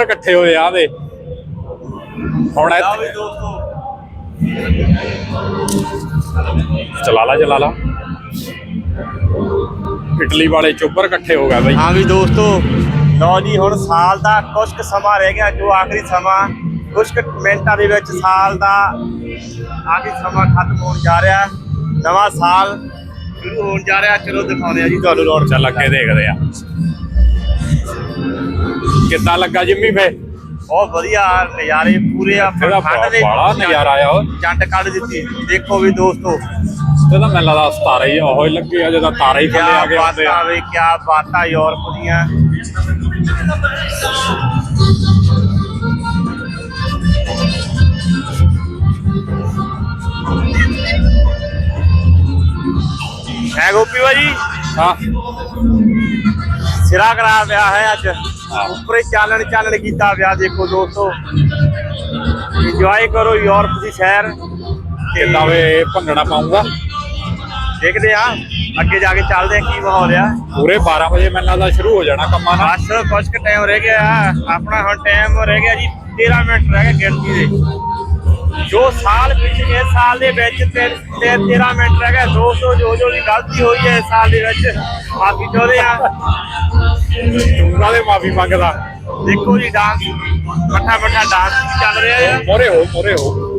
ਚੋਬਰ ਇਕੱਠੇ ਹੋਏ ਆ ਦੇ। ਹੁਣ ਇੱਥੇ ਚਲਾ ਲਾ ਚਲਾ ਲਾ। ਇਟਲੀ ਵਾਲੇ ਚੋਬਰ ਇਕੱਠੇ ਹੋ ਗਏ ਬਈ। ਹਾਂ ਵੀ ਦੋਸਤੋ ਲਓ ਜੀ ਹੁਣ ਸਾਲ ਦਾ ਕੁਝ ਕੁ ਸਮਾਂ ਰਹਿ ਗਿਆ ਜੋ ਆਖਰੀ ਸਮਾਂ। ਕੁਝ ਕੁ ਮਿੰਟਾਂ ਦੇ ਵਿੱਚ ਸਾਲ ਦਾ ਆਖਰੀ ਸਮਾਂ ਖਤਮ ਹੋਣ ਜਾ ਰਿਹਾ। ਨਵਾਂ ਸਾਲ ਸ਼ੁਰੂ ਹੋਣ ਜਾ ਰਿਹਾ। ਚਲੋ ਦਿਖਾਉਂਦੇ ਆ ਜੀ ਤੁਹਾਨੂੰ ਰੌਣਕ ਚੱਲ ਅੱਗੇ ਦੇਖਦੇ ਆ ਕਿੱਦਾਂ ਲੱਗਾ ਜਿੰਮੀ ਫੇ? ਬਹੁਤ ਵਧੀਆ ਨਜ਼ਾਰੇ ਪੂਰੇ ਆ ਇਹਦਾ ਠੰਡ ਦੇ ਬਾਲਾ ਨਜ਼ਾਰਾ ਆਇਆ ਜੰਡ ਕੱਢ ਦਿੱਤੀ। ਦੇਖੋ ਵੀ ਦੋਸਤੋ। ਇਹ ਤਾਂ ਮੈਨੂੰ ਲੱਗਦਾ ਸਤਾਰਾ ਹੀ ਉਹ ਹੀ ਲੱਗੇ ਆ ਜਿਹਦਾ ਤਾਰਾ ਹੀ ਥੱਲੇ ਆ ਗਏ ਹੁੰਦੇ ਆ। ਵੇ ਕਿਆ ਬਾਤਾਂ ਯੂਰਪ ਦੀਆਂ। ਹੈ ਗੋਪੀ ਭਾਜੀ? ਹਾਂ। ਸਿਰਾ ਕਰਾ ਪਿਆ ਹੈ ਅੱਜ। ਉੱਪਰੇ ਚਾਲਣ ਚਾਲਣ ਕੀਤਾ ਪਿਆ ਦੇਖੋ ਦੋਸਤੋ। ਇੰਜੋਏ ਕਰੋ ਯੂਰਪ ਦੀ ਸੈਰ। ਤੇ ਕਿੱਦਾਂ ਵੇ ਭੰਗੜਾ ਪਾਉਂਗਾ? ਦੇਖਦੇ ਆ ਅੱਗੇ ਜਾ ਕੇ ਚੱਲਦੇ ਆ ਕੀ ਮਾਹੌਲ ਆ। ਪੂਰੇ 12 ਵਜੇ ਮੈਨੂੰ ਲੱਗਦਾ ਸ਼ੁਰੂ ਹੋ ਜਾਣਾ ਕੰਮਾਂ ਨਾਲ। ਬਸ ਕੁਝ ਕੁ ਟਾਈਮ ਰਹਿ ਗਿਆ। ਆਪਣਾ ਹੁਣ ਟਾਈਮ ਰਹਿ ਗਿਆ ਜੀ 13 ਮਿੰਟ ਰਹਿ ਗਏ ਗਿਣਤੀ ਦੇ। ਜੋ ਸਾਲ ਪਿਛਲੇ ਸਾਲ ਦੇ ਵਿੱਚ ਤੇ 13 ਮਿੰਟ ਰਹਿ ਗਏ ਦੋਸਤੋ ਜੋ ਜੋ ਦੀ ਗਲਤੀ ਹੋਈ ਹੈ ਇਸ ਸਾਲ ਦੇ ਵਿੱਚ, ਮਾਫੀ ਚਾਹੁੰਦੇ ਆ। ਨਾਲੇ ਮਾਫੀ ਮੰਗਦਾ। ਦੇਖੋ ਜੀ ਡਾਂਸ ਮੱਠਾ ਮੱਠਾ ਡਾਂਸ ਚੱਲ ਰਿਹਾ ਆ। ਮੋਰੇ ਹੋ ਮੋਰੇ ਹੋ।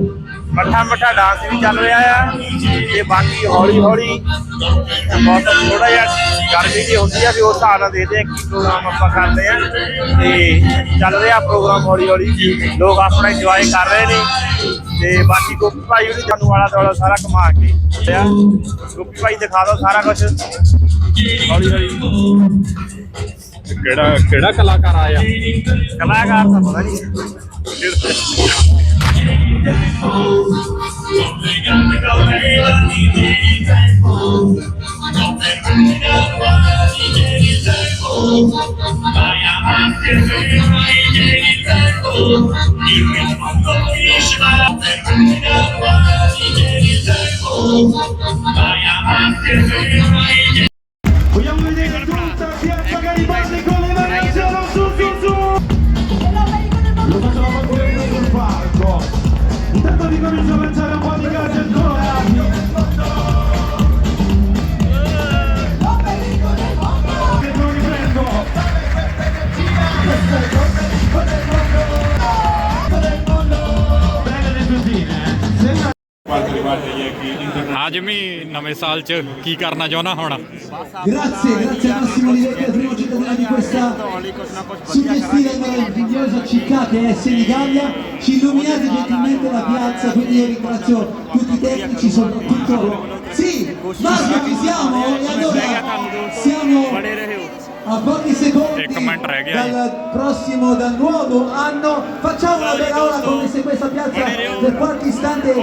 ਮੱਠਾ ਮੱਠਾ ਡਾਂਸ ਵੀ ਚੱਲ ਰਿਹਾ ਆ। ਤੇ ਬਾਕੀ ਹੌਲੀ ਹੌਲੀ ਮੌਸਮ ਥੋੜਾ ਜਿਹਾ ਗਰਮੀ ਦੀ ਹੁੰਦੀ ਆ ਵੀ ਉਸ ਹਿਸਾਬ ਨਾਲ ਦੇਖਦੇ ਆ ਕੀ ਪ੍ਰੋਗਰਾਮ ਆਪਾਂ ਕਰਦੇ ਆ। ਤੇ ਚੱਲ ਰਿਹਾ ਪ੍ਰੋਗਰਾਮ ਹੌਲੀ ਹੌਲੀ। ਲੋਕ ਆਪਣਾ ਇੰਜੋਏ ਕਰ ਰਹੇ ਨੇ। ਤੇ ਬਾਕੀ ਗੋਪੀ ਭਾਈ ਉਹਨੇ ਜਾਨੂੰ ਵਾਲਾ ਦੁਆਲਾ ਸਾਰਾ ਘੁਮਾ ਕੇ ਆ। ਗੋਪੀ ਭਾਈ ਦਿਖਾ ਦਿਓ ਸਾਰਾ ਕੁਝ ਹੌਲੀ ਹੌਲੀ। ਕਿਹੜਾ ਕਿਹੜਾ ਕਲਾਕਾਰ ਆਇਆ? ਕਲਾਕਾਰ ਤਾਂ ਪਤਾ ਨਹੀਂ I am after ਅੱਜ ਵੀ ਨਵੇਂ ਸਾਲ ਚ ਕੀ ਕਰਨਾ ਚਾਹੁੰਦਾ ਹੁਣ Grazie, grazie a Massimo Olivetti, il primo cittadino di questa suggestiva e meravigliosa città che è Senigallia. Ci illuminate gentilmente la piazza, quindi io ringrazio tutti i tecnici, soprattutto... Sì, Marco ci siamo e allora siamo a pochi secondi dal prossimo, dal nuovo anno. Facciamo una bella ora come se questa piazza per qualche istante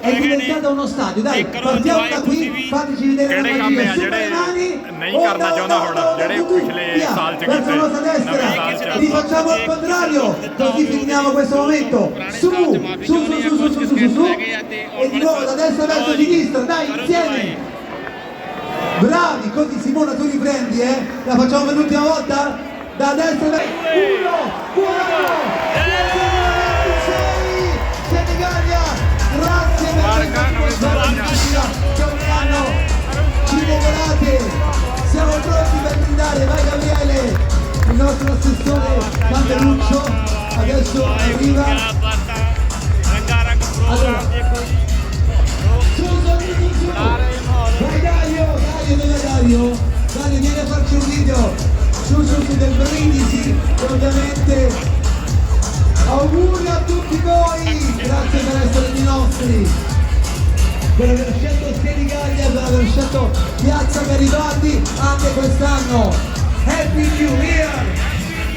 è diventata uno stadio. Dai, partiamo da qui, fateci vedere le macchine su le mani. Onda, onda, onda, onda, via, verso la nostra destra, vi facciamo al contrario, così finiamo questo momento. Su, su, su, su, su, su, su, su, e di nuovo da destra verso sinistra, dai, insieme. Bravi, così Simona tu riprendi, eh? La facciamo per l'ultima volta? Da destra verso... Uno, buono! Senigallia, grazie per questa atmosfera magica che ogni anno ci regalate. Siamo pronti per brindare, vai Gabriele, il nostro assessore Canteluccio, adesso arriva. Allora, Dario, dove è Dario? Dario, vieni a farci un video. Su, su, su, del brindisi, e ovviamente auguri a tutti voi, grazie per essere i nostri per aver scelto Senigallia, per aver scelto Piazza Garibaldi anche quest'anno. Happy New Year!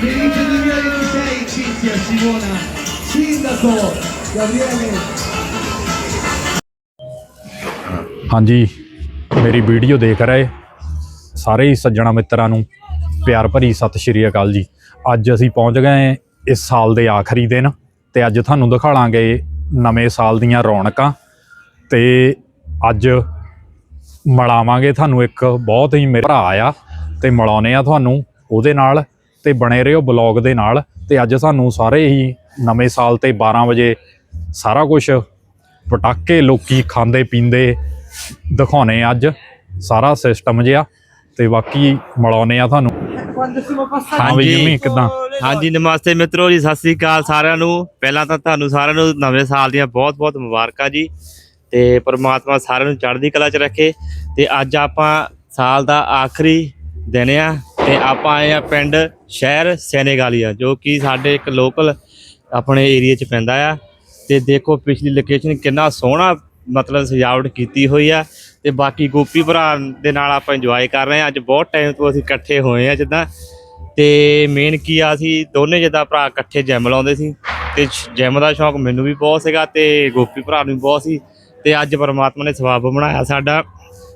Felice 2026 Cinzia, Simona, Sindaco, Gabriele. ਹਾਂਜੀ ਮੇਰੀ video ਦੇਖ ਰਹੇ ਸਾਰੇ ਹੀ ਸੱਜਣਾ ਮਿੱਤਰਾਂ ਨੂੰ ਪਿਆਰ ਭਰੀ ਸਤਿ ਸ਼੍ਰੀ ਅਕਾਲ ਜੀ। ਅੱਜ ਅਸੀਂ ਪਹੁੰਚ ਗਏ ਇਸ ਸਾਲ ਦੇ ਆਖਰੀ ਦਿਨ ਤੇ ਅੱਜ ਤੁਹਾਨੂੰ ਦਿਖਾਵਾਂਗੇ ਨਵੇਂ ਸਾਲ ਦੀਆਂ ਰੌਣਕਾਂ ਤੇ ਅੱਜ ਮਿਲਾਵਾਂਗੇ ਤੁਹਾਨੂੰ ਇੱਕ ਬਹੁਤ ਹੀ ਮੇਰਾ ਭਰਾ ਆ ਤੇ ਮਿਲਾਉਨੇ ਆ ਤੁਹਾਨੂੰ ਉਹਦੇ ਨਾਲ ਤੇ ਬਣੇ ਰਹੋ ਬਲੌਗ ਦੇ ਨਾਲ ਤੇ ਅੱਜ ਸਾਨੂੰ ਸਾਰੇ ਹੀ ਨਵੇਂ ਸਾਲ ਤੇ 12 ਵਜੇ ਸਾਰਾ ਕੁਝ ਪਟਾਕੇ ਲੋਕੀ ਖਾਂਦੇ ਪੀਂਦੇ ਦਿਖਾਉਣੇ ਅੱਜ। ਸਾਰਾ ਸਿਸਟਮ ਜਿਆ ਤੇ ਬਾਕੀ ਮਿਲਾਉਨੇ ਆ ਤੁਹਾਨੂੰ। ਹਾਂ ਵੀ ਜਿੰਮੀ ਕਿਦਾਂ? ਹਾਂਜੀ ਨਮਸਤੇ ਮਿੱਤਰੋ ਜੀ ਸਤਿ ਸ੍ਰੀ ਅਕਾਲ ਸਾਰਿਆਂ ਨੂੰ। ਪਹਿਲਾਂ ਤਾਂ ਤੁਹਾਨੂੰ ਸਾਰਿਆਂ ਨੂੰ ਨਵੇਂ ਸਾਲ ਦੀਆਂ ਬਹੁਤ-ਬਹੁਤ ਮੁਬਾਰਕਾਂ ਜੀ। ਤੇ ਪ੍ਰਮਾਤਮਾ ਸਾਰਿਆਂ ਨੂੰ ਚੜ੍ਹਦੀ ਕਲਾ 'ਚ ਰੱਖੇ। ਤੇ ਅੱਜ ਆਪਾਂ ਸਾਲ ਦਾ ਆਖਰੀ ਦਿਨ ਆ ਤੇ ਆਪਾਂ ਆਏ ਆ ਪਿੰਡ ਸ਼ਹਿਰ ਸੈਨੇਗਾਲੀਆ ਜੋ ਕਿ ਸਾਡੇ ਇੱਕ ਲੋਕਲ ਆਪਣੇ ਏਰੀਆ 'ਚ ਪੈਂਦਾ ਆ। ਤੇ ਦੇਖੋ ਪਿਛਲੀ ਲੋਕੇਸ਼ਨ ਕਿੰਨਾ ਸੋਹਣਾ ਮਤਲਬ ਸਜਾਵਟ ਕੀਤੀ ਹੋਈ ਆ। ਤੇ ਬਾਕੀ ਗੋਪੀ ਭਰਾ ਦੇ ਨਾਲ ਆਪਾਂ ਇੰਜੋਏ ਕਰ ਰਹੇ ਆ ਅੱਜ ਬਹੁਤ ਟਾਈਮ ਤੋਂ ਅਸੀਂ ਇਕੱਠੇ ਹੋਏ ਆ ਜਿੱਦਾਂ। ਤੇ ਮੇਨ ਕੀ ਆ ਸੀ ਦੋਨੇ ਜਿੱਦਾਂ ਭਰਾ ਇਕੱਠੇ ਜਿਮ ਲਾਉਂਦੇ ਸੀ। ਤੇ ਜਿਮ ਦਾ ਸ਼ੌਂਕ ਮੈਨੂੰ ਵੀ ਬਹੁਤ ਸੀਗਾ ਤੇ ਗੋਪੀ ਭਰਾ ਨੂੰ ਵੀ ਬਹੁਤ ਸੀ। ਤੇ ਅੱਜ ਪਰਮਾਤਮਾ ਨੇ ਸਵਾਬ ਬਣਾਇਆ ਸਾਡਾ।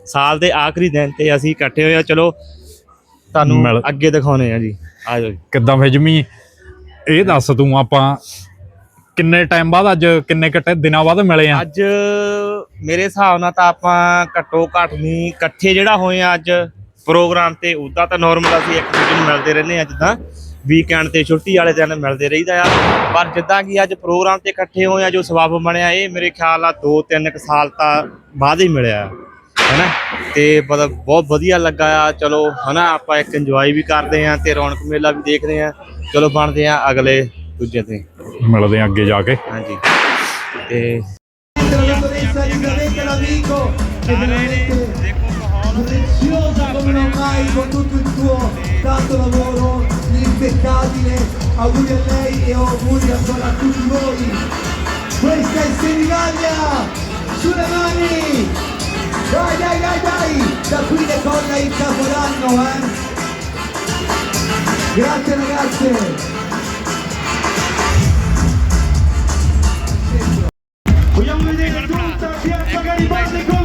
ਸਾਲ ਦੇ ਆਖਰੀ ਦਿਨ ਤੇ ਅਸੀਂ ਇਕੱਠੇ ਹੋਏ ਆ ਚਲੋ ਤੁਹਾਨੂੰ ਅੱਗੇ ਦਿਖਾਉਣੇ ਆ ਜੀ। ਆ ਜਾਓ ਜੀ। ਕਿੱਦਾਂ ਫੇ ਜਿੰਮੀ ਇਹ ਦੱਸ ਤੂੰ ਆਪਾਂ ਕਿੰਨੇ ਟਾਈਮ ਬਾਅਦ ਅੱਜ ਕਿੰਨੇ ਕੱਟੇ ਦਿਨਾਂ ਬਾਅਦ ਮਿਲੇ ਆ ਅੱਜ ਮੇਰੇ ਹਿਸਾਬ ਨਾਲ ਤਾਂ ਆਪਾਂ ਘੱਟੋ ਘੱਟ ਨਹੀਂ ਇਕੱਠੇ ਜਿਹੜਾ ਹੋਏ ਆ ਅੱਜ ਪ੍ਰੋਗਰਾਮ ਤੇ ਉਦਾਂ ਤਾਂ ਨਾਰਮਲ ਅਸੀਂ ਇੱਕ ਦੂਜੇ ਨੂੰ ਮਿਲਦੇ ਰਹਿੰਦੇ ਆ ਜਿੱਦਾਂ ਵੀਕਐਂਡ ਤੇ ਛੁੱਟੀ ਵਾਲੇ ਦਿਨ ਮਿਲਦੇ ਰਹੀਦਾ ਆ। ਪਰ ਜਿੱਦਾਂ ਕਿ ਅੱਜ ਪ੍ਰੋਗਰਾਮ ਤੇ ਇਕੱਠੇ ਹੋਏ ਆ ਜੋ ਸਬਬ ਬਣਿਆ ਇਹ ਮੇਰੇ ਖਿਆਲ ਆ 2-3 ਸਾਲ ਤਾਂ ਬਾਅਦ ਹੀ ਮਿਲਿਆ ਹੈਨਾ? ਤੇ ਮਤਲਬ ਬਹੁਤ ਵਧੀਆ ਲੱਗਾ ਆ। ਚਲੋ ਹਨਾ ਆਪਾਂ ਇੱਕ ਇੰਜੋਏ ਵੀ ਕਰਦੇ ਆ ਤੇ ਰੌਣਕ ਮੇਲਾ ਵੀ ਦੇਖਦੇ ਆ। ਚਲੋ ਬਣਦੇ ਆ ਅਗਲੇ ਦੂਜੇ ਤੇ ਮਿਲਦੇ ਆ ਅੱਗੇ ਜਾ ਕੇ। ਹਾਂਜੀ। ਤੇ l'amico che veramente preziosa come non mai con tutto il suo tanto lavoro impeccabile auguri a lei e auguri ancora a tutti voi. Questa è Senigallia sulle mani. Dai dai dai dai. Da qui decolla il capodanno eh. Grazie ragazze Uyang Lede, Tung Tak Siap Sagari Bandiko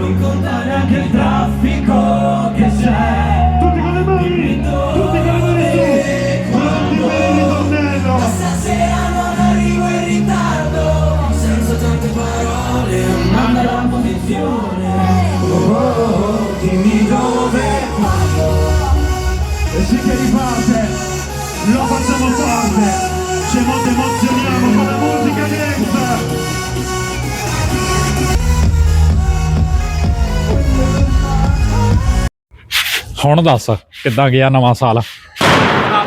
non conta neanche il traffico che c'è. Tutti con le mani! Tutti con le mani su! quanti belli ritornello Stasera non arrivo in ritardo. Senza tante parole Manda la posizione Oh oh oh Dimmi dove e si che riparte lo facciamo forte ci emozioniamo con la musica dance ਹੁਣ ਦੱਸ ਕਿੱਦਾਂ ਗਿਆ ਨਵਾਂ ਸਾਲ?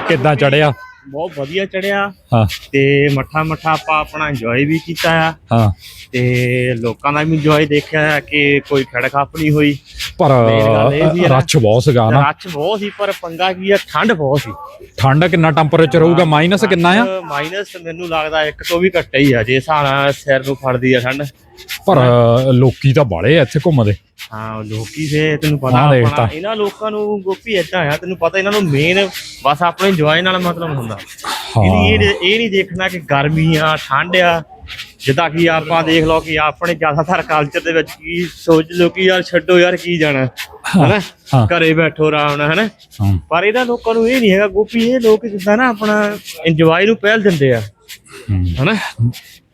ਕਿੱਦਾਂ ਚੜਿਆ? ਬਹੁਤ ਵਧੀਆ ਚੜਿਆ। ਹਾਂ। ਤੇ ਮੱਠਾ ਮੱਠਾ ਆਪਾਂ ਆਪਣਾ ਇੰਜੋਏ ਵੀ ਕੀਤਾ ਆ। ਹਾਂ। ਤੇ ਲੋਕਾਂ ਦਾ ਵੀ ਇੰਜੋਏ ਦੇਖਿਆ ਕਿ ਕੋਈ ਖੜਖਾਪ ਨਹੀਂ ਹੋਈ। ਪਰ ਰੱਛ ਬਹੁਤ ਸੀਗਾ ਨਾ। ਰੱਛ ਬਹੁਤ ਸੀ ਪਰ ਪੰਗਾ ਕੀ ਆ? ਠੰਡ ਬਹੁਤ ਸੀ। ਠੰਡ ਕਿੰਨਾ ਟੈਂਪਰੇਚਰ ਹੋਊਗਾ? ਮਾਈਨਸ ਕਿੰਨਾ ਆ? ਮਾਈਨਸ ਮੈਨੂੰ ਲੱਗਦਾ ਇੱਕ ਤੋਂ ਵੀ ਘੱਟ ਹੀ ਆ ਜੇ ਨਾਲ ਸਿਰ ਨੂੰ ਫੜਦੀ ਆ ਠੰਡ। ਪਰ ਲੋਕੀ ਤਾਂ ਬਾਲੇ ਇੱਥੇ ਘੁੰਮਦੇ। ਹਾਂ ਲੋਕੀ ਫੇ ਤੈਨੂੰ ਪਤਾ ਦੇਖ ਆਪਣਾ ਤਾਂ। ਇਹਨਾਂ ਲੋਕਾਂ ਨੂੰ ਗੋਪੀ ਏਦਾਂ ਆ ਤੈਨੂੰ ਪਤਾ ਇਹਨਾਂ ਨੂੰ ਮੇਨ ਬਸ ਆਪਣੇ ਇੰਜੋਏ ਨਾਲ ਮਤਲਬ ਹੁੰਦਾ ਇਹਦੀ ਇਹ ਇਹ ਨਹੀਂ ਦੇਖਣਾ ਕਿ ਗਰਮੀ ਆ ਠੰਡ ਆ ਜਿੱਦਾਂ ਕਿ ਆਪਾਂ ਦੇਖ ਲਓ ਕਿ ਆਪਣੇ ਜ਼ਿਆਦਾਤਰ ਕਲਚਰ ਦੇ ਵਿੱਚ ਕੀ ਸੋਚ ਲਓ ਕਿ ਯਾਰ ਛੱਡੋ ਯਾਰ ਕੀ ਜਾਣਾ ਹਨਾ ਹਾਂ। ਘਰੇ ਬੈਠੋ ਆਰਾਮ ਨਾਲ ਹਨਾ ਹਾਂ ਪਰ ਇਹਨਾਂ ਲੋਕਾਂ ਨੂੰ ਇਹ ਨਹੀਂ ਹੈਗਾ ਗੋਪੀ ਇਹ ਲੋਕ ਜਿੱਦਾਂ ਨਾ ਆਪਣਾ ਇੰਜੋਏ ਨੂੰ ਪਹਿਲ ਦਿੰਦੇ ਆ। ਹਨਾ?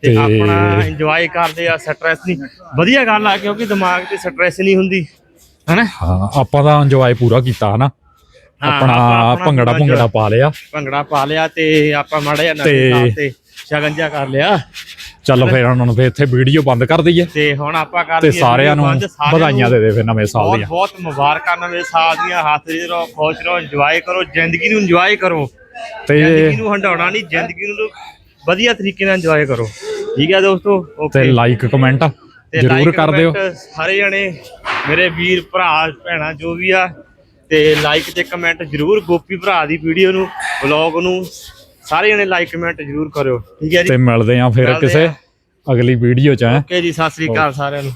ਤੇ ਆਪਣਾ ਇੰਜੋਏ ਕਰਦੇ ਆ ਸਟ੍ਰੈਸ ਨਹੀਂ। ਵਧੀਆ ਗੱਲ ਆ ਕਿਉਂਕਿ ਦਿਮਾਗ ਤੇ ਸਟ੍ਰੈਸ ਨਹੀਂ ਹੁੰਦੀ ਹਨਾ? ਹਾਂ ਆਪਾਂ ਤਾਂ ਇੰਜੋਏ ਪੂਰਾ ਕੀਤਾ ਹਨਾ? ਆਪਣਾ ਆਪਾਂ ਆਪਣਾ ਭੰਗੜਾ ਭੁੰਗੜਾ ਪਾ ਲਿਆ। ਭੰਗੜਾ ਪਾ ਲਿਆ ਤੇ ਆਪਾਂ ਮਾੜਾ ਜਿਹਾ ਤੇ- ਸ਼ਗਨ ਜਿਹਾ ਕਰ ਲਿਆ। ਚੱਲ ਫਿਰ ਉਹਨਾਂ ਨੂੰ ਫਿਰ ਇੱਥੇ ਵੀਡੀਓ ਬੰਦ ਕਰ ਦਈਏ। ਤੇ ਹੁਣ ਆਪਾਂ ਕਰ ਤੇ ਸਾਰਿਆਂ ਨੂੰ ਵਧਾਈਆਂ ਦੇ ਦੇ ਫਿਰ ਨਵੇਂ ਸਾਲ ਬਹੁਤ ਦੀਆਂ। ਬਹੁਤ ਮੁਬਾਰਕਾਂ ਨਵੇਂ ਸਾਲ ਦੀਆਂ। ਹੱਥ ਰਹੋ ਖੁਸ਼ ਰਹੋ ਇੰਜੋਏ ਕਰੋ ਜ਼ਿੰਦਗੀ ਨੂੰ ਇੰਜੋਏ ਕਰੋ। ਜ਼ਿੰਦਗੀ ਤੇ ਨੂੰ ਹੰਡਾਉਣਾ ਨਹੀਂ ਜ਼ਿੰਦਗੀ ਨੂੰ ਵਧੀਆ ਤਰੀਕੇ ਨਾਲ ਇੰਜੋਏ ਕਰੋ। ਠੀਕ ਹੈ ਦੋਸਤੋ? ਤੇ ਓਕੇ ਲਾਈਕ ਕਮੈਂਟ ਤੇ ਜ਼ਰੂਰ like, ਕਰ ਦਿਓ। comment ਸਾਰੇ ਜਣੇ ਮੇਰੇ ਵੀਰ ਭਰਾ ਭੈਣਾਂ ਜੋ ਵੀ ਆ ਤੇ ਲਾਈਕ ਤੇ ਕਮੈਂਟ ਜ਼ਰੂਰ ਗੋਪੀ ਭਰਾ ਦੀ ਵੀਡੀਓ ਨੂੰ ਵਲੌਗ ਨੂੰ ਸਾਰੇ ਜਣੇ ਲਾਈਕ ਕਮੈਂਟ ਜ਼ਰੂਰ ਕਰਿਓ। ਠੀਕ ਹੈ ਜੀ? ਤੇ ਮਿਲਦੇ ਆ ਫਿਰ ਮਿਲਦੇ ਕਿਸੇ ਆ। ਅਗਲੀ ਵੀਡੀਓ ਚ ਹੈਂ। ਓਕੇ ਜੀ ਸਤਿ ਸ੍ਰੀ ਅਕਾਲ ਸਾਰਿਆਂ ਨੂੰ।